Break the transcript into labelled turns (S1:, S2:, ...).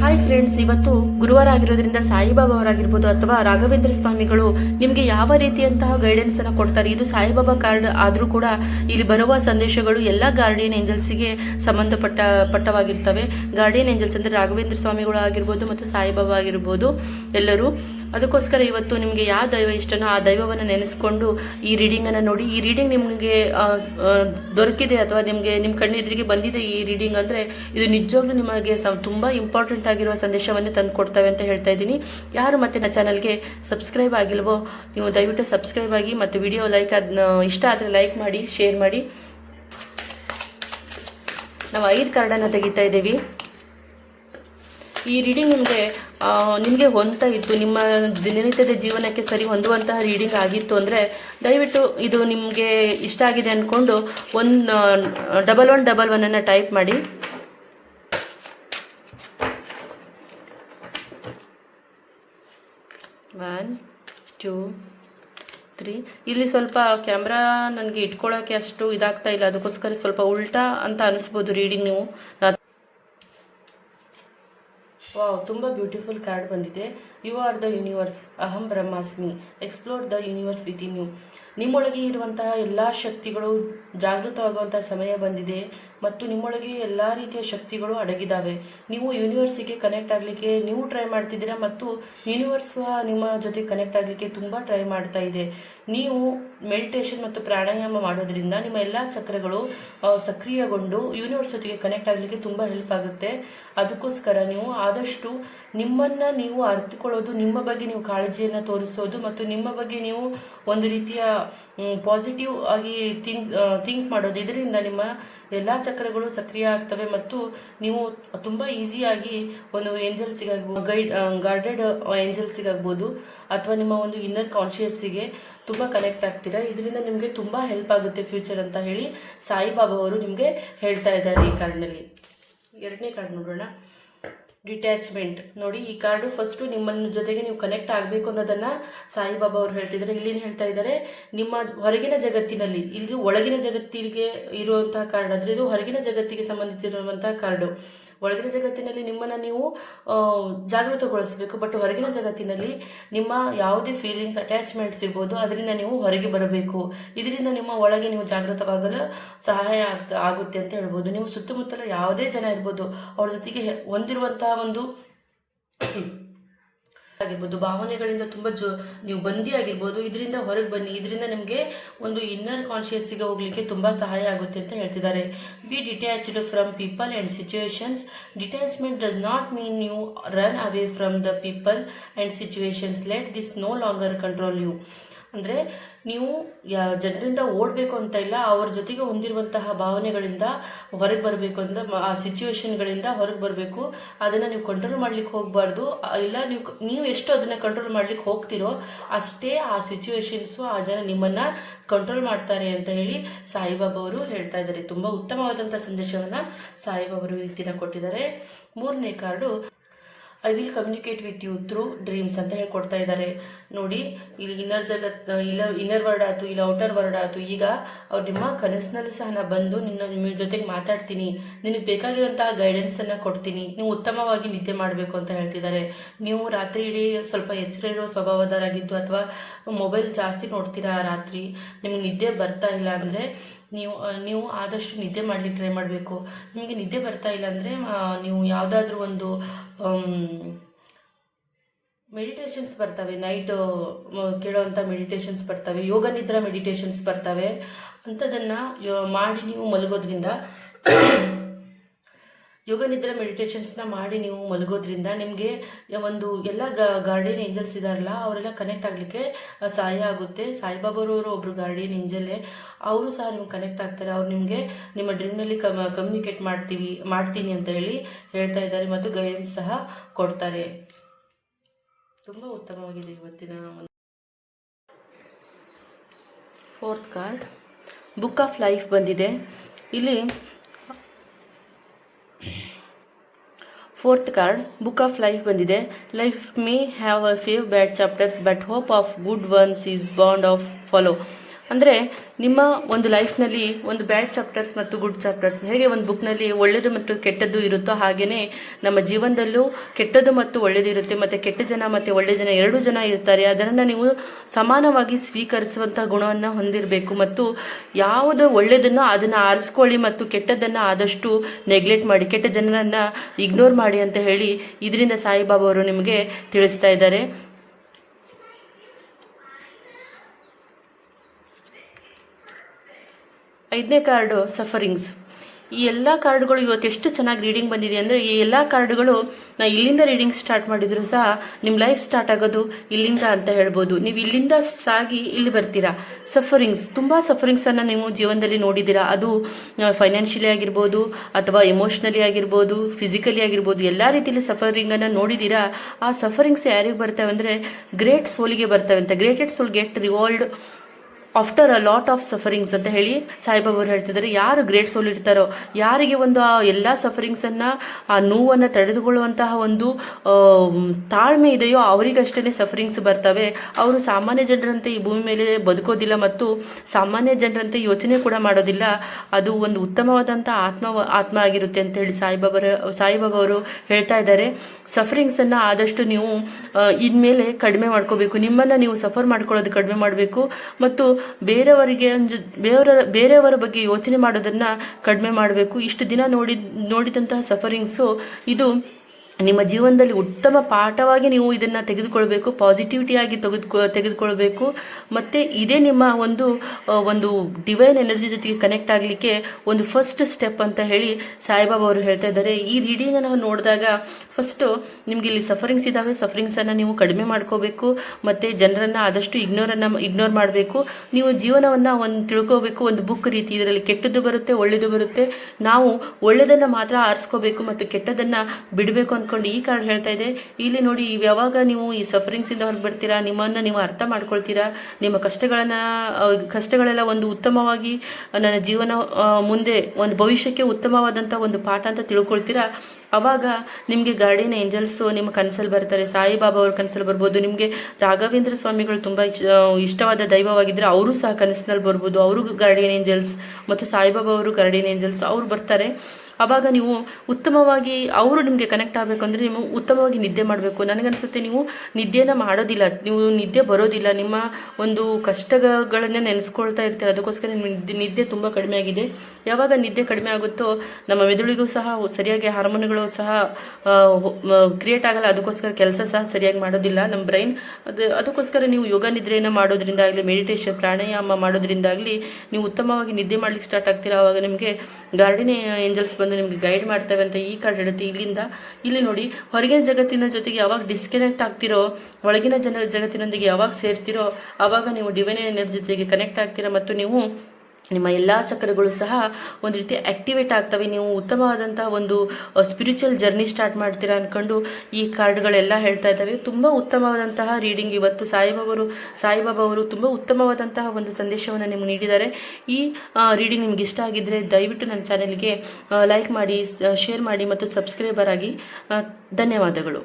S1: Hi friends ಇವತ್ತು ಗುರುವಾರ ಆಗಿರೋದ್ರಿಂದ ಸಾಯಿಬಾಬಾ ಅವರಾಗಿರ್ಬೋದು ಅಥವಾ ರಾಘವೇಂದ್ರ ಸ್ವಾಮಿಗಳು ನಿಮಗೆ ಯಾವ ರೀತಿಯಂತಹ ಗೈಡೆನ್ಸ್ ಅನ್ನು ಕೊಡ್ತಾರೆ? ಇದು ಸಾಯಿಬಾಬಾ ಕಾರ್ಡ್ ಆದರೂ ಕೂಡ ಇಲ್ಲಿ ಬರುವ ಸಂದೇಶಗಳು ಎಲ್ಲ ಗಾರ್ಡಿಯನ್ ಏಂಜಲ್ಸ್ಗೆ ಸಂಬಂಧಪಟ್ಟ, ಪಟ್ಟವಾಗಿರ್ತವೆ. ಗಾರ್ಡಿಯನ್ ಏಂಜಲ್ಸ್ ಅಂದರೆ ರಾಘವೇಂದ್ರ ಸ್ವಾಮಿಗಳು ಆಗಿರ್ಬೋದು ಮತ್ತು ಸಾಯಿಬಾಬಾ ಆಗಿರ್ಬೋದು ಎಲ್ಲರೂ. ಅದಕ್ಕೋಸ್ಕರ ಇವತ್ತು ನಿಮಗೆ ಯಾವ ದೈವ ಇಷ್ಟನೋ ಆ ದೈವವನ್ನು ನೆನೆಸ್ಕೊಂಡು ಈ ರೀಡಿಂಗನ್ನು ನೋಡಿ, ಈ ರೀಡಿಂಗ್ ನಿಮಗೆ ದೊರಕಿದೆ ಅಥವಾ ನಿಮಗೆ ನಿಮ್ಮ ಕಣ್ಣೆದುರಿಗೆ ಬಂದಿದೆ ಈ ರೀಡಿಂಗ್ ಅಂದರೆ ಇದು ನಿಜವಾಗ್ಲೂ ನಿಮಗೆ ಸ, ತುಂಬ ಇಂಪಾರ್ಟೆಂಟ್ ಆಗಿರುವ ಸಂದೇಶವನ್ನು ತಂದು ಕೊಡ್ತವೆ ಅಂತ ಹೇಳ್ತಾ ಇದ್ದೀನಿ. ಯಾರು ಮತ್ತೆ ನನ್ನ ಚಾನಲ್ಗೆ ಸಬ್ಸ್ಕ್ರೈಬ್ ಆಗಿಲ್ವೋ, ನೀವು ದಯವಿಟ್ಟು ಸಬ್ಸ್ಕ್ರೈಬ್ ಆಗಿ ಮತ್ತು ವಿಡಿಯೋ ಲೈಕ್ ಅದನ್ನ ಇಷ್ಟ ಆದರೆ ಲೈಕ್ ಮಾಡಿ, ಶೇರ್ ಮಾಡಿ. ನಾವು ಐದು ಕಾರ್ಡನ್ನು ತೆಗಿತಾ ಇದ್ದೀವಿ. ಈ ರೀಡಿಂಗ್ ನಿಮಗೆ ನಿಮಗೆ ಹೊಂತ ಇತ್ತು. ನಿಮ್ಮ ದಿನನಿತ್ಯದ ಜೀವನಕ್ಕೆ ಸರಿ ಹೊಂದುವಂತಹ ರೀಡಿಂಗ್ ಆಗಿತ್ತು ಅಂದರೆ ದಯವಿಟ್ಟು ಇದು ನಿಮಗೆ ಇಷ್ಟ ಆಗಿದೆ ಅಂದ್ಕೊಂಡು ಒಂದು ಡಬಲ್ ಒನ್ ಡಬಲ್ ಒನ್ನನ್ನು ಟೈಪ್ ಮಾಡಿ. ಒನ್ ಟೂ ತ್ರೀ ಇಲ್ಲಿ ಸ್ವಲ್ಪ ಕ್ಯಾಮ್ರಾ ನನಗೆ ಇಟ್ಕೊಳ್ಳೋಕ್ಕೆ ಅಷ್ಟು ಇದಾಗ್ತಾ ಇಲ್ಲ. ಅದಕ್ಕೋಸ್ಕರ ಸ್ವಲ್ಪ ಉಲ್ಟಾ ಅಂತ ಅನಿಸ್ಬೋದು ರೀಡಿಂಗ್ ನೀವು. ವಾವ್ ತುಂಬ ಬ್ಯೂಟಿಫುಲ್ ಕಾರ್ಡ್ ಬಂದಿದೆ. ಯು ಆರ್ ದ ಯೂನಿವರ್ಸ್ ಅಹಂ ಬ್ರಹ್ಮಾಸ್ಮಿ. Explore the universe within you ನಿಮ್ಮೊಳಗೆ ಇರುವಂತಹ ಎಲ್ಲ ಶಕ್ತಿಗಳು ಜಾಗೃತವಾಗುವಂಥ ಸಮಯ ಬಂದಿದೆ ಮತ್ತು ನಿಮ್ಮೊಳಗೆ ಎಲ್ಲ ರೀತಿಯ ಶಕ್ತಿಗಳು ಅಡಗಿದ್ದಾವೆ ನೀವು ಯೂನಿವರ್ಸಿಗೆ ಕನೆಕ್ಟ್ ಆಗಲಿಕ್ಕೆ ನೀವು ಟ್ರೈ ಮಾಡ್ತಿದ್ದೀರಾ ಮತ್ತು ಯೂನಿವರ್ಸ್ ನಿಮ್ಮ ಜೊತೆ ಕನೆಕ್ಟ್ ಆಗಲಿಕ್ಕೆ ತುಂಬ ಟ್ರೈ ಮಾಡ್ತಾ ಇದೆ. ನೀವು ಮೆಡಿಟೇಷನ್ ಮತ್ತು ಪ್ರಾಣಾಯಾಮ ಮಾಡೋದ್ರಿಂದ ನಿಮ್ಮ ಎಲ್ಲ ಚಕ್ರಗಳು ಸಕ್ರಿಯಗೊಂಡು ಯೂನಿವರ್ಸ್ ಜೊತೆಗೆ ಕನೆಕ್ಟ್ ಆಗಲಿಕ್ಕೆ ತುಂಬ ಹೆಲ್ಪ್ ಆಗುತ್ತೆ. ಅದಕ್ಕೋಸ್ಕರ ನೀವು ಆದಷ್ಟು ನಿಮ್ಮನ್ನು ನೀವು ಅರ್ಥಕೊಳ್ಳೋದು ನಿಮ್ಮ ಬಗ್ಗೆ ನೀವು ಕಾಳಜಿಯನ್ನು ತೋರಿಸೋದು ಮತ್ತು ನಿಮ್ಮ ಬಗ್ಗೆ ನೀವು ಒಂದು ರೀತಿಯ ಪಾಸಿಟಿವ್ ಆಗಿ ಥಿಂಕ್ ಥಿಂಕ್ ಮಾಡೋದು. ಇದರಿಂದ ನಿಮ್ಮ ಎಲ್ಲ ಚಕ್ರಗಳು ಸಕ್ರಿಯ ಆಗ್ತವೆ ಮತ್ತು ನೀವು ತುಂಬ ಈಸಿಯಾಗಿ ಒಂದು ಏಂಜಲ್ಸಿಗಾಗ್ಬೋದು ಗೈಡ್ ಗಾರ್ಡೆಡ್ ಏಂಜಲ್ಸಿಗಾಗ್ಬೋದು ಅಥವಾ ನಿಮ್ಮ ಒಂದು ಇನ್ನರ್ ಕಾನ್ಷಿಯಸ್ಸಿಗೆ ತುಂಬ ಕನೆಕ್ಟ್ ಆಗ್ತೀರಾ. ಇದರಿಂದ ನಿಮಗೆ ತುಂಬ ಹೆಲ್ಪ್ ಆಗುತ್ತೆ ಫ್ಯೂಚರ್ ಅಂತ ಹೇಳಿ ಸಾಯಿಬಾಬಾ ಅವರು ನಿಮಗೆ ಹೇಳ್ತಾ ಇದ್ದಾರೆ ಈ ಕಾರ್ಡ್ನಲ್ಲಿ ಎರಡನೇ ಕಾರ್ಡ್ ನೋಡೋಣ. ಡಿಟ್ಯಾಚ್ಮೆಂಟ್. ನೋಡಿ, ಈ ಕಾರ್ಡು ಫಸ್ಟು ನಿಮ್ಮನ್ನ ಜೊತೆಗೆ ನೀವು ಕನೆಕ್ಟ್ ಆಗಬೇಕು ಅನ್ನೋದನ್ನು ಸಾಯಿಬಾಬಾ ಅವರು ಹೇಳ್ತಿದ್ದಾರೆ. ಇಲ್ಲೇನು ಹೇಳ್ತಾ ಇದ್ದಾರೆ, ನಿಮ್ಮ ಹೊರಗಿನ ಜಗತ್ತಿನಲ್ಲಿ ಇಲ್ಲಿ ಒಳಗಿನ ಜಗತ್ತಿಗೆ ಇರುವಂತಹ ಕಾರ್ಡ್. ಆದರೆ ಇದು ಹೊರಗಿನ ಜಗತ್ತಿಗೆ ಸಂಬಂಧಿಸಿರುವಂತಹ ಕಾರ್ಡು. ಒಳಗಿನ ಜಗತ್ತಿನಲ್ಲಿ ನಿಮ್ಮನ್ನು ನೀವು ಜಾಗೃತಗೊಳಿಸಬೇಕು. ಬಟ್ ಹೊರಗಿನ ಜಗತ್ತಿನಲ್ಲಿ ನಿಮ್ಮ ಯಾವುದೇ ಫೀಲಿಂಗ್ಸ್ ಅಟ್ಯಾಚ್ಮೆಂಟ್ಸ್ ಇರ್ಬೋದು, ಅದರಿಂದ ನೀವು ಹೊರಗೆ ಬರಬೇಕು. ಇದರಿಂದ ನಿಮ್ಮ ಒಳಗೆ ನೀವು ಜಾಗೃತವಾಗಲು ಸಹಾಯ ಆಗ್ತ, ಆಗುತ್ತೆ ಅಂತ ಹೇಳ್ಬೋದು. ನಿಮ್ಮ ಸುತ್ತಮುತ್ತಲ ಯಾವುದೇ ಜನ ಇರ್ಬೋದು, ಅವ್ರ ಜೊತೆಗೆ ಹೊಂದಿರುವಂತಹ ಒಂದು ಆಗಿರ್ಬೋದು, ಭಾವನೆಗಳಿಂದ ತುಂಬ ಜೋ, ನೀವು ಬಂದಿ ಆಗಿರ್ಬೋದು, ಇದರಿಂದ ಹೊರಗೆ ಬನ್ನಿ, ಇದರಿಂದ ನಿಮಗೆ ಒಂದು ಇನ್ನರ್ ಕಾನ್ಷಿಯಸ್ಸಿಗೆ ಹೋಗಲಿಕ್ಕೆ ತುಂಬ ಸಹಾಯ ಆಗುತ್ತೆ ಅಂತ ಹೇಳ್ತಿದ್ದಾರೆ. Be detached from people and situations detachment does not mean you run away from the people and situations let this no longer control you ಅಂದರೆ ನೀವು ಯಾ ಜನರಿಂದ ಓಡಬೇಕು ಅಂತ ಇಲ್ಲ, ಅವ್ರ ಜೊತೆಗೆ ಹೊಂದಿರುವಂತಹ ಭಾವನೆಗಳಿಂದ ಹೊರಗೆ ಬರಬೇಕು ಅಂತ ಆ ಸಿಚುವೇಶನ್ಗಳಿಂದ ಹೊರಗೆ ಬರಬೇಕು, ಅದನ್ನು ನೀವು ಕಂಟ್ರೋಲ್ ಮಾಡ್ಲಿಕ್ಕೆ ಹೋಗಬಾರ್ದು. ಇಲ್ಲ ನೀವು ನೀವು ಎಷ್ಟು ಅದನ್ನು ಕಂಟ್ರೋಲ್ ಮಾಡ್ಲಿಕ್ಕೆ ಹೋಗ್ತಿರೋ ಅಷ್ಟೇ ಆ ಸಿಚುವೇಶನ್ಸು ಆ ಜನ ನಿಮ್ಮನ್ನು ಕಂಟ್ರೋಲ್ ಮಾಡ್ತಾರೆ ಅಂತ ಹೇಳಿ ಸಾಯಿಬಾಬಾ ಅವರು ಹೇಳ್ತಾ ಇದ್ದಾರೆ. ತುಂಬ ಉತ್ತಮವಾದಂಥ ಸಂದೇಶವನ್ನು ಸಾಯಿಬಾಬಾ ಅವರು ಈ ದಿನ ಕೊಟ್ಟಿದ್ದಾರೆ. ಮೂರನೇ card I will communicate with you through dreams ಅಂತ ಹೇಳ್ಕೊಡ್ತಾ ಇದ್ದಾರೆ. ನೋಡಿ, ಇಲ್ಲಿ ಇನ್ನರ್ ಜಗತ್, ಇಲ್ಲ ಇನ್ನರ್ ವರ್ಡ್ ಆಯಿತು, ಇಲ್ಲ ಔಟರ್ ವರ್ಡ್ ಆಯಿತು, ಈಗ ಅವ್ರು ನಿಮ್ಮ ಕನಸಿನಲ್ಲಿ ಸಹ ನಾನು ಬಂದು ನಿನ್ನ ನಿಮ್ಮ ಜೊತೆಗೆ ಮಾತಾಡ್ತೀನಿ. ನಿನಗೆ ಬೇಕಾಗಿರುವಂತಹ ಗೈಡೆನ್ಸನ್ನು ಕೊಡ್ತೀನಿ. ನೀವು ಉತ್ತಮವಾಗಿ ನಿದ್ದೆ ಮಾಡಬೇಕು ಅಂತ ಹೇಳ್ತಿದ್ದಾರೆ. ನೀವು ರಾತ್ರಿ ಇಡೀ ಸ್ವಲ್ಪ ಎಚ್ಚರ ಇರೋ ಸ್ವಭಾವದವರಾಗಿದ್ದು ಅಥವಾ ಮೊಬೈಲ್ ಜಾಸ್ತಿ ನೋಡ್ತೀರಾ ರಾತ್ರಿ, ನಿಮ್ಗೆ ನಿದ್ದೆ ಬರ್ತಾ ಇಲ್ಲ ಅಂದರೆ ನೀವು ನೀವು ಆದಷ್ಟು ನಿದ್ದೆ ಮಾಡ್ಲಿಕ್ಕೆ ಟ್ರೈ ಮಾಡಬೇಕು. ನಿಮಗೆ ನಿದ್ದೆ ಬರ್ತಾ ಇಲ್ಲ ಅಂದರೆ ನೀವು ಯಾವುದಾದ್ರೂ ಒಂದು ಮೆಡಿಟೇಷನ್ಸ್ ಬರ್ತವೆ. ನೈಟ್ ಕೇಳೋವಂಥ ಮೆಡಿಟೇಷನ್ಸ್ ಬರ್ತವೆ. ಯೋಗ ನಿದ್ರಾ ಮೆಡಿಟೇಷನ್ಸ್ ಬರ್ತವೆ. ಅಂಥದ್ದನ್ನು ಮಾಡಿ ನೀವು ಮಲಗೋದ್ರಿಂದ ಯೋಗ ನಿದ್ರೆ ಮೆಡಿಟೇಷನ್ಸ್ನ ಮಾಡಿ ನೀವು ಮಲಗೋದ್ರಿಂದ ನಿಮಗೆ ಒಂದು ಎಲ್ಲ ಗಾರ್ಡಿಯನ್ ಏಂಜಲ್ಸ್ ಇದಾರಲ್ಲ, ಅವರೆಲ್ಲ ಕನೆಕ್ಟ್ ಆಗಲಿಕ್ಕೆ ಸಹಾಯ ಆಗುತ್ತೆ. ಸಾಯಿಬಾಬಾರವರು ಒಬ್ಬರು ಗಾರ್ಡಿಯನ್ ಏಂಜಲ್ಲೇ ಅವರು ಸಹ ನಿಮ್ಗೆ ಕನೆಕ್ಟ್ ಆಗ್ತಾರೆ. ಅವ್ರು ನಿಮಗೆ ನಿಮ್ಮ ಡ್ರೀಮ್ನಲ್ಲಿ ಕಮ ಕಮ್ಯುನಿಕೇಟ್ ಮಾಡ್ತೀವಿ, ಮಾಡ್ತೀನಿ ಅಂತ ಹೇಳಿ ಹೇಳ್ತಾ ಇದ್ದಾರೆ ಮತ್ತು ಗೈಡೆನ್ಸ್ ಸಹ ಕೊಡ್ತಾರೆ. ತುಂಬ ಉತ್ತಮವಾಗಿದೆ ಇವತ್ತಿನ fourth card book of life ಬಂದಿದೆ. ಇಲ್ಲಿ fourth card book of life ಬಂದಿದೆ. Life may have a few bad chapters but hope of good ones is bound of follow ಅಂದರೆ ನಿಮ್ಮ ಒಂದು ಲೈಫ್ನಲ್ಲಿ ಒಂದು ಬ್ಯಾಡ್ ಚಾಪ್ಟರ್ಸ್ ಮತ್ತು ಗುಡ್ ಚಾಪ್ಟರ್ಸ್, ಹೇಗೆ ಒಂದು ಬುಕ್ನಲ್ಲಿ ಒಳ್ಳೆಯದು ಮತ್ತು ಕೆಟ್ಟದ್ದು ಇರುತ್ತೋ ಹಾಗೆಯೇ ನಮ್ಮ ಜೀವನದಲ್ಲೂ ಕೆಟ್ಟದ್ದು ಮತ್ತು ಒಳ್ಳೆಯದು ಇರುತ್ತೆ, ಮತ್ತು ಕೆಟ್ಟ ಜನ ಮತ್ತು ಒಳ್ಳೆ ಜನ ಎರಡೂ ಜನ ಇರ್ತಾರೆ. ಅದನ್ನು ನೀವು ಸಮಾನವಾಗಿ ಸ್ವೀಕರಿಸುವಂಥ ಗುಣವನ್ನು ಹೊಂದಿರಬೇಕು ಮತ್ತು ಯಾವುದು ಒಳ್ಳೆಯದನ್ನು ಅದನ್ನು ಆರಿಸ್ಕೊಳ್ಳಿ ಮತ್ತು ಕೆಟ್ಟದ್ದನ್ನು ಆದಷ್ಟು ನೆಗ್ಲೆಕ್ಟ್ ಮಾಡಿ, ಕೆಟ್ಟ ಜನರನ್ನು ಇಗ್ನೋರ್ ಮಾಡಿ ಅಂತ ಹೇಳಿ ಇದರಿಂದ ಸಾಯಿಬಾಬಾ ಅವರು ನಿಮಗೆ ತಿಳಿಸ್ತಾ ಇದ್ದಾರೆ. ಐದನೇ ಕಾರ್ಡು ಸಫರಿಂಗ್ಸ್ ಈ ಎಲ್ಲ ಕಾರ್ಡ್ಗಳು ಇವತ್ತು ಎಷ್ಟು ಚೆನ್ನಾಗಿ ರೀಡಿಂಗ್ ಬಂದಿದೆ ಅಂದರೆ ಈ ಎಲ್ಲ ಕಾರ್ಡ್ಗಳು ನಾ ಇಲ್ಲಿಂದ ರೀಡಿಂಗ್ ಸ್ಟಾರ್ಟ್ ಮಾಡಿದ್ರು ಸಹ ನಿಮ್ಮ ಲೈಫ್ ಸ್ಟಾರ್ಟ್ ಆಗೋದು ಇಲ್ಲಿಂದ ಅಂತ ಹೇಳ್ಬೋದು. ನೀವು ಇಲ್ಲಿಂದ ಸಾಗಿ ಇಲ್ಲಿ ಬರ್ತೀರಾ. ಸಫರಿಂಗ್ಸ್ ತುಂಬ ಸಫರಿಂಗ್ಸನ್ನು ನೀವು ಜೀವನದಲ್ಲಿ ನೋಡಿದ್ದೀರಾ. ಅದು ಫೈನಾನ್ಷಿಯಲಿ ಆಗಿರ್ಬೋದು ಅಥವಾ ಎಮೋಷ್ನಲಿ ಆಗಿರ್ಬೋದು ಫಿಸಿಕಲಿ ಆಗಿರ್ಬೋದು, ಎಲ್ಲ ರೀತಿಯಲ್ಲಿ ಸಫರಿಂಗನ್ನು ನೋಡಿದ್ದೀರಾ. ಆ ಸಫರಿಂಗ್ಸ್ ಯಾರಿಗೆ ಬರ್ತವೆ ಅಂದರೆ ಗ್ರೇಟ್ ಸೋಲಿಗೆ ಬರ್ತವೆ ಅಂತ. Greatest soul get rewarded after a lot of sufferings ಅಂತ ಹೇಳಿ ಸಾಯಿಬಾಬಾರು ಹೇಳ್ತಿದ್ದಾರೆ. ಯಾರು ಗ್ರೇಟ್ ಸೋಲ್ ಇರ್ತಾರೋ, ಯಾರಿಗೆ ಒಂದು ಆ ಎಲ್ಲ ಸಫರಿಂಗ್ಸನ್ನು ಆ ನೋವನ್ನು ತಡೆದುಕೊಳ್ಳುವಂತಹ ಒಂದು ತಾಳ್ಮೆ ಇದೆಯೋ ಅವರಿಗಷ್ಟೇ ಸಫರಿಂಗ್ಸ್ ಬರ್ತವೆ. ಅವರು ಸಾಮಾನ್ಯ ಜನರಂತೆ ಈ ಭೂಮಿ ಮೇಲೆ ಬದುಕೋದಿಲ್ಲ ಮತ್ತು ಸಾಮಾನ್ಯ ಜನರಂತೆ ಯೋಚನೆ ಕೂಡ ಮಾಡೋದಿಲ್ಲ. ಅದು ಒಂದು ಉತ್ತಮವಾದಂಥ ಆತ್ಮ ಆತ್ಮ ಆಗಿರುತ್ತೆ ಅಂತ ಹೇಳಿ ಸಾಯಿಬಾಬರ ಸಾಯಿಬಾಬಾ ಅವರು ಹೇಳ್ತಾ ಇದ್ದಾರೆ. ಸಫರಿಂಗ್ಸನ್ನು ಆದಷ್ಟು ನೀವು ಇನ್ಮೇಲೆ ಕಡಿಮೆ ಮಾಡ್ಕೋಬೇಕು. ನಿಮ್ಮನ್ನು ನೀವು ಸಫರ್ ಮಾಡ್ಕೊಳ್ಳೋದು ಕಡಿಮೆ ಮಾಡಬೇಕು. ಮತ್ತು ಬೇರೆಯವರಿಗೆ ಒಂದು ಬೇರೆಯವರ ಬೇರೆಯವರ ಬಗ್ಗೆ ಯೋಚನೆ ಮಾಡೋದನ್ನು ಕಡಿಮೆ ಮಾಡಬೇಕು. ಇಷ್ಟು ದಿನ ನೋಡಿ ನೋಡಿದಂತಹ ಸಫರಿಂಗ್ಸು ಇದು ನಿಮ್ಮ ಜೀವನದಲ್ಲಿ ಉತ್ತಮ ಪಾಠವಾಗಿ ನೀವು ಇದನ್ನು ತೆಗೆದುಕೊಳ್ಬೇಕು ಪಾಸಿಟಿವಿಟಿಯಾಗಿ ತೆಗೆದುಕೊ, ತೆಗೆದುಕೊಳ್ಬೇಕು, ಮತ್ತು ಇದೇ ನಿಮ್ಮ ಒಂದು ಒಂದು ಡಿವೈನ್ ಎನರ್ಜಿ ಜೊತೆಗೆ ಕನೆಕ್ಟ್ ಆಗಲಿಕ್ಕೆ ಒಂದು ಫಸ್ಟ್ ಸ್ಟೆಪ್ ಅಂತ ಹೇಳಿ ಸಾಯಿಬಾಬಾ ಅವರು ಹೇಳ್ತಾ ಇದ್ದಾರೆ. ಈ ರೀಡಿಂಗನ್ನು ನೋಡಿದಾಗ ಫಸ್ಟು ನಿಮಗೆ ಇಲ್ಲಿ ಸಫರಿಂಗ್ಸ್ ಇದ್ದಾವೆ ಸಫರಿಂಗ್ಸನ್ನು ನೀವು ಕಡಿಮೆ ಮಾಡ್ಕೋಬೇಕು, ಮತ್ತು ಜನರನ್ನು ಆದಷ್ಟು ಇಗ್ನೋರನ್ನು ಇಗ್ನೋರ್ ಮಾಡಬೇಕು. ನೀವು ಜೀವನವನ್ನು ಒಂದು ತಿಳ್ಕೋಬೇಕು, ಒಂದು ಬುಕ್ ರೀತಿ ಇದರಲ್ಲಿ ಕೆಟ್ಟದ್ದು ಬರುತ್ತೆ, ಒಳ್ಳೆಯದು ಬರುತ್ತೆ. ನಾವು ಒಳ್ಳೆಯದನ್ನು ಮಾತ್ರ ಆರಿಸ್ಕೋಬೇಕು ಮತ್ತು ಕೆಟ್ಟದನ್ನು ಬಿಡಬೇಕು ಅಂದ್ಕೊಂಡು ಈ ಕಾರ್ಡ್ ಹೇಳ್ತಾ ಇದೆ ಇಲ್ಲಿ ನೋಡಿ ಯಾವಾಗ ನೀವು ಈ ಸಫರಿಂಗ್ಸಿಂದ ಹೊರಗೆ ಬರ್ತೀರಾ ನಿಮ್ಮನ್ನು ನೀವು ಅರ್ಥ ಮಾಡ್ಕೊಳ್ತೀರಾ? ನಿಮ್ಮ ಕಷ್ಟಗಳನ್ನು ಕಷ್ಟಗಳೆಲ್ಲ ಒಂದು ಉತ್ತಮವಾಗಿ, ನನ್ನ ಜೀವನ ಮುಂದೆ ಒಂದು ಭವಿಷ್ಯಕ್ಕೆ ಉತ್ತಮವಾದಂಥ ಒಂದು ಪಾಠ ಅಂತ ತಿಳ್ಕೊಳ್ತೀರಾ? ಅವಾಗ ನಿಮಗೆ ಗಾರ್ಡಿಯನ್ ಏಂಜಲ್ಸು ನಿಮ್ಮ ಕನಸಲ್ಲಿ ಬರ್ತಾರೆ. ಸಾಯಿಬಾಬಾ ಅವ್ರ ಕನಸಲ್ಲಿ ಬರ್ಬೋದು. ನಿಮಗೆ ರಾಘವೇಂದ್ರ ಸ್ವಾಮಿಗಳು ತುಂಬ ಇಷ್ಟವಾದ ದೈವವಾಗಿದ್ದರೆ ಅವರು ಸಹ ಕನಸಿನಲ್ಲಿ ಬರ್ಬೋದು. ಅವರು ಗಾರ್ಡಿಯನ್ ಏಂಜಲ್ಸ್ ಮತ್ತು ಸಾಯಿಬಾಬಾ ಅವರು ಗಾರ್ಡಿಯನ್ ಏಂಜಲ್ಸ್ ಅವರು ಬರ್ತಾರೆ. ಆವಾಗ ನೀವು ಉತ್ತಮವಾಗಿ ಅವರು ನಿಮಗೆ ಕನೆಕ್ಟ್ ಆಗಬೇಕು ಅಂದರೆ ನೀವು ಉತ್ತಮವಾಗಿ ನಿದ್ದೆ ಮಾಡಬೇಕು. ನನಗನ್ಸುತ್ತೆ ನೀವು ನಿದ್ದೆನ ಮಾಡೋದಿಲ್ಲ. ನೀವು ನಿದ್ದೆ ಬರೋದಿಲ್ಲ. ನಿಮ್ಮ ಒಂದು ಕಷ್ಟಗಳನ್ನೇ ನೆನೆಸ್ಕೊಳ್ತಾ ಇರ್ತೀರ. ಅದಕ್ಕೋಸ್ಕರ ನಿದ್ದೆ ನಿದ್ದೆ ತುಂಬ ಕಡಿಮೆ ಆಗಿದೆ. ಯಾವಾಗ ನಿದ್ದೆ ಕಡಿಮೆ ಆಗುತ್ತೋ ನಮ್ಮ ಮೆದುಳಿಗೂ ಸಹ ಸರಿಯಾಗಿ ಹಾರ್ಮೋನ್ಗಳು ಸಹ ಕ್ರಿಯೇಟ್ ಆಗಲ್ಲ. ಅದಕ್ಕೋಸ್ಕರ ಕೆಲಸ ಸಹ ಸರಿಯಾಗಿ ಮಾಡೋದಿಲ್ಲ ನಮ್ಮ ಬ್ರೈನ್ ಅದು, ಅದಕ್ಕೋಸ್ಕರ ನೀವು ಯೋಗ ನಿದ್ರೆಯನ್ನು ಮಾಡೋದ್ರಿಂದಾಗಲಿ ಮೆಡಿಟೇಷನ್ ಪ್ರಾಣಾಯಾಮ ಮಾಡೋದ್ರಿಂದಾಗಲಿ ನೀವು ಉತ್ತಮವಾಗಿ ನಿದ್ದೆ ಮಾಡ್ಲಿಕ್ಕೆ ಸ್ಟಾರ್ಟ್ ಆಗ್ತೀರಾ. ಆವಾಗ ನಿಮಗೆ ಗಾರ್ಡಿನ ಏಂಜಲ್ಸ್ ಬಂದು ನಿಮಗೆ ಗೈಡ್ ಮಾಡ್ತೇವೆ ಅಂತ ಈ ಕಾರ್ಡ್ ಹೇಳುತ್ತೆ ಇಲ್ಲಿಂದ, ಇಲ್ಲಿ ನೋಡಿ, ಹೊರಗಿನ ಜಗತ್ತಿನ ಜೊತೆಗೆ ಯಾವಾಗ ಡಿಸ್ಕನೆಕ್ಟ್ ಆಗ್ತಿರೋ, ಒಳಗಿನ ಜನ ಜಗತ್ತಿನೊಂದಿಗೆ ಯಾವಾಗ ಸೇರ್ತಿರೋ ಆವಾಗ ನೀವು ಡಿವೈನ್ ಎನರ್ಜಿ ಜೊತೆಗೆ ಕನೆಕ್ಟ್ ಆಗ್ತೀರಾ ಮತ್ತು ನೀವು ನಿಮ್ಮ ಎಲ್ಲ ಚಕ್ರಗಳು ಸಹ ಒಂದು ರೀತಿ ಆ್ಯಕ್ಟಿವೇಟ್ ಆಗ್ತವೆ. ನೀವು ಉತ್ತಮವಾದಂತಹ ಒಂದು ಸ್ಪಿರಿಚುವಲ್ ಜರ್ನಿ ಸ್ಟಾರ್ಟ್ ಮಾಡ್ತೀರಾ ಅಂದ್ಕೊಂಡು ಈ ಕಾರ್ಡ್ಗಳೆಲ್ಲ ಹೇಳ್ತಾ ಇದ್ದಾವೆ. ತುಂಬ ಉತ್ತಮವಾದಂತಹ ರೀಡಿಂಗ್ ಇವತ್ತು ಸಾಯಿಬಾಬರು, ಸಾಯಿಬಾಬಾ ಅವರು ತುಂಬ ಉತ್ತಮವಾದಂತಹ ಒಂದು ಸಂದೇಶವನ್ನು ನಿಮಗೆ ನೀಡಿದ್ದಾರೆ. ಈ ರೀಡಿಂಗ್ ನಿಮ್ಗೆ ಇಷ್ಟ ಆಗಿದ್ದರೆ ದಯವಿಟ್ಟು ನನ್ನ ಚಾನೆಲ್ಗೆ ಲೈಕ್ ಮಾಡಿ ಶೇರ್ ಮಾಡಿ ಮತ್ತು ಸಬ್ಸ್ಕ್ರೈಬರ್ ಆಗಿ ಧನ್ಯವಾದಗಳು.